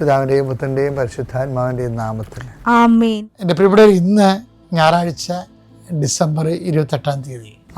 പിതാവിന്റെയും പുത്രന്റെയും പരിശുദ്ധാത്മാവിന്റെയും നാമത്തിൽ. ആമേൻ. എന്റെ പ്രിയപ്പെട്ടവർ ഇന്ന് ഞായറാഴ്ച ഡിസംബർ ഇരുപത്തെട്ടാം തീയതി.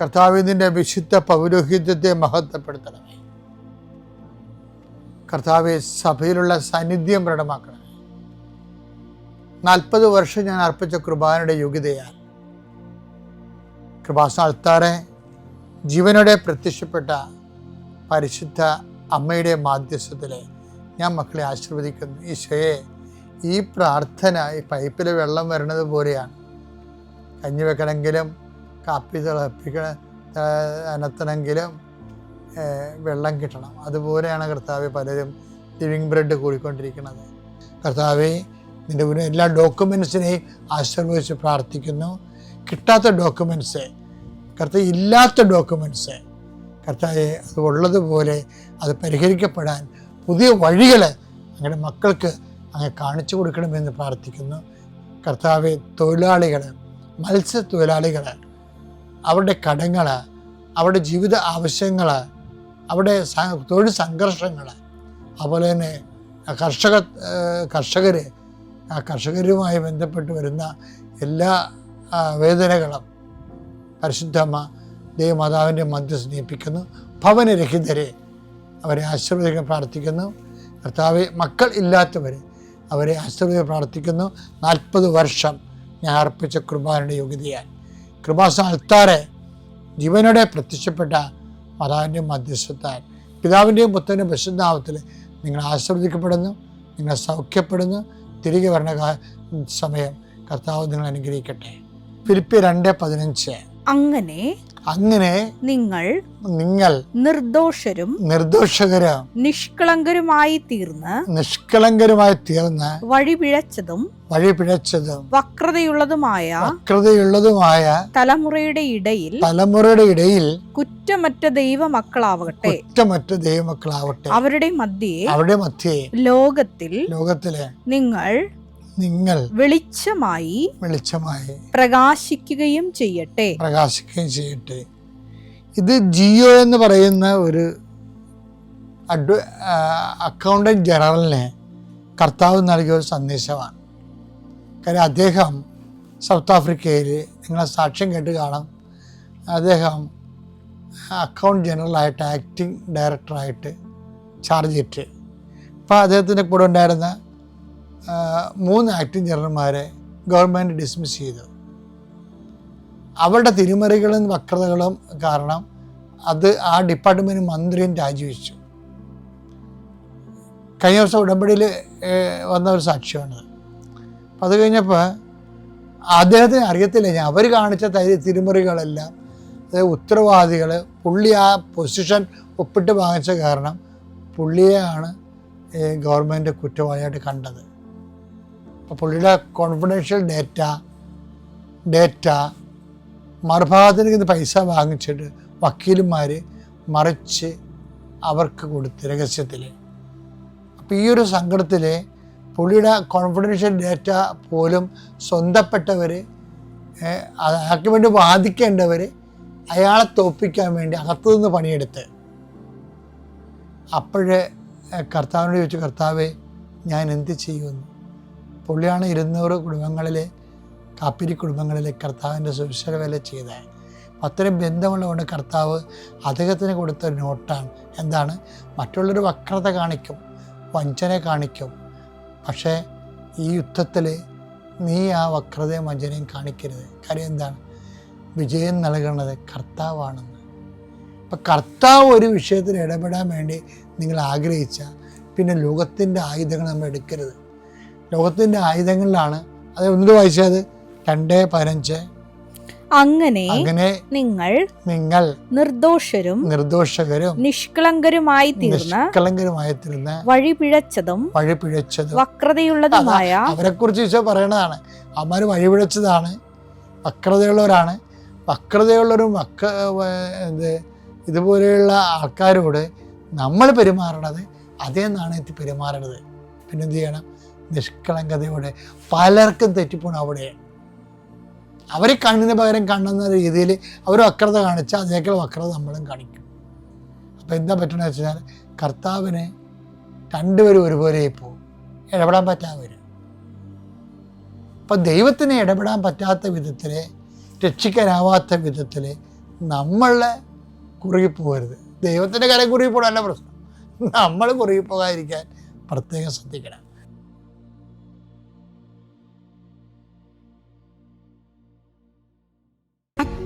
കർത്താവ് നിന്റെ വിശുദ്ധ പൗരോഹിത്യത്തെ മഹത്വപ്പെടുത്തണമേ. കർത്താവെ സഭയിലുള്ള സാന്നിധ്യം പ്രകടമാക്കണമേ. നാൽപ്പത് വർഷം ഞാൻ അർപ്പിച്ച കൃപാനയുടെ യോഗ്യതയാൽ കൃപാസ അൾത്താറെ ജീവനോടെ പ്രത്യക്ഷപ്പെട്ട പരിശുദ്ധ അമ്മയുടെ മാധ്യസ്ഥത്തിൽ ഞാൻ മക്കളെ ആശീർവദിക്കുന്നു. ഈശോയെ ഈ പ്രാർത്ഥന ഈ പൈപ്പിൽ വെള്ളം വരുന്നത് പോലെയാണ്. കഞ്ഞി വെക്കണമെങ്കിലും കാപ്പി തിളപ്പിക്കണ അനത്തണമെങ്കിലും വെള്ളം കിട്ടണം. അതുപോലെയാണ് കർത്താവ് പലരും ലിവിങ് ബ്രെഡ് കൂടിക്കൊണ്ടിരിക്കുന്നത്. കർത്താവെ നിന്റെ ഒരു എല്ലാ ഡോക്യുമെൻസിനെയും ആശീർവദിച്ച് പ്രാർത്ഥിക്കുന്നു. കിട്ടാത്ത ഡോക്യുമെന്റ്സ് കർത്താവ് ഇല്ലാത്ത ഡോക്യുമെന്റ്സ് കർത്താവെ അത് ഉള്ളതുപോലെ അത് പരിഹരിക്കപ്പെടാൻ പുതിയ വഴികൾ അങ്ങനെ മക്കൾക്ക് അങ്ങ് കാണിച്ചു കൊടുക്കണമെന്ന് പ്രാർത്ഥിക്കുന്നു. കർത്താവ് തൊഴിലാളികൾ മത്സ്യത്തൊഴിലാളികൾ അവരുടെ കടങ്ങൾ അവരുടെ ജീവിത ആവശ്യങ്ങൾ അവരുടെ തൊഴിൽ സംഘർഷങ്ങൾ അതുപോലെ തന്നെ കർഷക കർഷകർ ആ കർഷകരുമായി ബന്ധപ്പെട്ട് വരുന്ന എല്ലാ വേദനകളും പരിശുദ്ധമ്മ ദൈവമാതാവിന്റെ മധ്യസ്ഥ സ്നേഹിപ്പിക്കുന്നു ഭവനരഹിതരെ അവരെ ആശീർവദിക്കാൻ പ്രാർത്ഥിക്കുന്നു. കർത്താവ് മക്കൾ ഇല്ലാത്തവർ അവരെ ആശീർവദിക്കാൻ പ്രാർത്ഥിക്കുന്നു. നാൽപ്പത് വർഷം ഞാൻ അർപ്പിച്ച കുർബാനയുടെ യോഗ്യതയാൽ. കൃപാസ അൾത്താറെ ജീവനോടെ പ്രത്യക്ഷപ്പെട്ട മാതാവിന്റെ മധ്യസ്ഥത്താൽ പിതാവിന്റെയും പുത്രന്റെ വിശുദ്ധാവത്തിൽ നിങ്ങൾ ആസ്വദിക്കപ്പെടുന്നു നിങ്ങൾ സൗഖ്യപ്പെടുന്നു. തിരികെ വരണ സമയം കർത്താവ് നിങ്ങൾ അനുഗ്രഹിക്കട്ടെ. ഫിലിപ്പി രണ്ട് പതിനഞ്ച്. അങ്ങനെ അങ്ങനെ നിങ്ങൾ നിങ്ങൾ നിർദോഷരും നിർദോഷകരും നിഷ്കളങ്കരുമായി തീർന്ന് നിഷ്കളങ്കരുമായി തീർന്ന് വഴിപിഴച്ചതും വഴിപിഴച്ചതും വക്രതയുള്ളതുമായ വക്രതയുള്ളതുമായ തലമുറയുടെ ഇടയിൽ തലമുറയുടെ ഇടയിൽ കുറ്റമറ്റ ദൈവമക്കളാവട്ടെ കുറ്റമറ്റ ദൈവമക്കളാവട്ടെ അവരുടെ മധ്യേ അവരുടെ മധ്യേ ലോകത്തിൽ ലോകത്തിലെ നിങ്ങൾ നിങ്ങൾ വെളിച്ചമായി വെളിച്ചമായി പ്രകാശിക്കുകയും ചെയ്യട്ടെ. പ്രകാശിക്കുകയും ചെയ്യട്ടെ. ഇത് ജിയോ എന്ന് പറയുന്ന ഒരു അഡ്വ അക്കൗണ്ടന്റ് ജനറലിന് കർത്താവ് നൽകിയ ഒരു സന്ദേശമാണ്. കാര്യം അദ്ദേഹം സൗത്ത് ആഫ്രിക്കയിൽ നിങ്ങളെ സാക്ഷ്യം കേട്ട് കാണാം. അദ്ദേഹം അക്കൗണ്ട് ജനറലായിട്ട് ആക്ടിങ് ഡയറക്ടറായിട്ട് ചാർജ് ചെയ്തിട്ട്. അപ്പോൾ അദ്ദേഹത്തിന്റെ കൂടെ ഉണ്ടായിരുന്ന മൂന്ന് ആക്ടിങ് ജനറൽമാരെ ഗവൺമെന്റ് ഡിസ്മിസ് ചെയ്തു. അവരുടെ തിരിമറികളും വക്രതകളും കാരണം അത് ആ ഡിപ്പാർട്ട്മെന്റ് മന്ത്രിയും രാജിവെച്ചു. കഴിഞ്ഞ ദിവസം ഉടമ്പടിയിൽ വന്ന ഒരു സാക്ഷ്യമാണ് അപ്പം അത് കഴിഞ്ഞപ്പോൾ അദ്ദേഹത്തിന് അറിയത്തില്ല ഞാൻ അവർ കാണിച്ച തരി തിരിമറികളെല്ലാം ഉത്തരവാദികൾ പുള്ളി ആ പൊസിഷൻ ഒപ്പിട്ട് വാങ്ങിച്ച കാരണം പുള്ളിയെയാണ് ഗവൺമെന്റ് കുറ്റവാളിയായിട്ട് കണ്ടത്. അപ്പോൾ പുള്ളിയുടെ കോൺഫിഡൻഷ്യൽ ഡേറ്റ ഡേറ്റ മറുഭാഗത്തിന് നിന്ന് പൈസ വാങ്ങിച്ചിട്ട് വക്കീലന്മാർ മറിച്ച് അവർക്ക് കൊടുത്ത് രഹസ്യത്തിൽ അപ്പോൾ ഈ ഒരു സങ്കടത്തിൽ പുള്ളിയുടെ കോൺഫിഡൻഷ്യൽ ഡേറ്റ പോലും സ്വന്തപ്പെട്ടവർ അയാൾക്ക് വേണ്ടി വാദിക്കേണ്ടവർ അയാളെ തോപ്പിക്കാൻ വേണ്ടി അകത്തു നിന്ന് പണിയെടുത്ത്. അപ്പോഴേ കർത്താവിനോട് ചോദിച്ചു കർത്താവെ ഞാൻ എന്ത് ചെയ്യുമെന്ന് പുള്ളിയാണ് ഇരുന്നൂറ് കുടുംബങ്ങളിലെ കാപ്പിരി കുടുംബങ്ങളിലെ കർത്താവിന്റെ സുരക്ഷ വേല ചെയ്തത്. അത്രയും ബന്ധമുള്ളതുകൊണ്ട് കർത്താവ് അദ്ദേഹത്തിന് കൊടുത്ത നോട്ടാണ്. എന്താണ്? മറ്റുള്ളൊരു വക്രത കാണിക്കും വഞ്ചന കാണിക്കും. പക്ഷേ ഈ യുദ്ധത്തിൽ നീ ആ വക്രതയും വഞ്ചനയും കാണിക്കരുത്. കാര്യം എന്താണ്? വിജയം നൽകുന്നത് കർത്താവാണെന്ന്. അപ്പം കർത്താവ് ഒരു വിഷയത്തിൽ ഇടപെടാൻ വേണ്ടി നിങ്ങൾ ആഗ്രഹിച്ച പിന്നെ ലോകത്തിന്റെ ആയുധങ്ങൾ നമ്മൾ എടുക്കരുത്. ലോകത്തിന്റെ ആയുധങ്ങളിലാണ്. അത് ഒന്നിട്ട് വായിച്ചത് രണ്ട് പതിനഞ്ച്. അങ്ങനെ അങ്ങനെ നിങ്ങൾ നിങ്ങൾ നിർദോഷരും നിർദോഷകരും നിഷ്കളങ്കരുമായി തീർന്ന നിഷ്കളങ്കരുമായി വഴി വഴിപിഴച്ചതും വഴി പിഴച്ചതും. വക്രതയുള്ളതുമായ അവരെ കുറിച്ച് ഈശോ പറയണതാണ്. അവന്മാർ വഴിപിഴച്ചതാണ് വക്രതയുള്ളവരാണ്. വക്രതയുള്ളവരും വക്ര എന്ത് ഇതുപോലെയുള്ള ആൾക്കാരോട് നമ്മൾ പെരുമാറണത് അതേ നാണയത്തിൽ പെരുമാറരുത് പിന്നെന്ത് ചെയ്യണം? നിഷ്കളങ്കതയോടെ പലർക്കും തെറ്റിപ്പോണ അവിടെ. അവർ കണ്ണിന് പകരം കണ്ണെന്ന രീതിയിൽ അവർ വക്രത കാണിച്ചാൽ അതേക്കാൾ വക്രത നമ്മളും കാണിക്കും. അപ്പോൾ എന്താ പറ്റണമെന്ന് വെച്ചാൽ കർത്താവിന് രണ്ടുപേരും ഒരുപോലെ പോകും ഇടപെടാൻ പറ്റാതെ അപ്പം ദൈവത്തിന് ഇടപെടാൻ പറ്റാത്ത വിധത്തിൽ രക്ഷിക്കാനാവാത്ത വിധത്തിൽ നമ്മളെ കുറുകി പോകരുത്. ദൈവത്തിന്റെ കരം കുറുകി പോകണമല്ല പ്രശ്നം. നമ്മൾ കുറുകി പോകാതിരിക്കാൻ പ്രത്യേകം ശ്രദ്ധിക്കണം.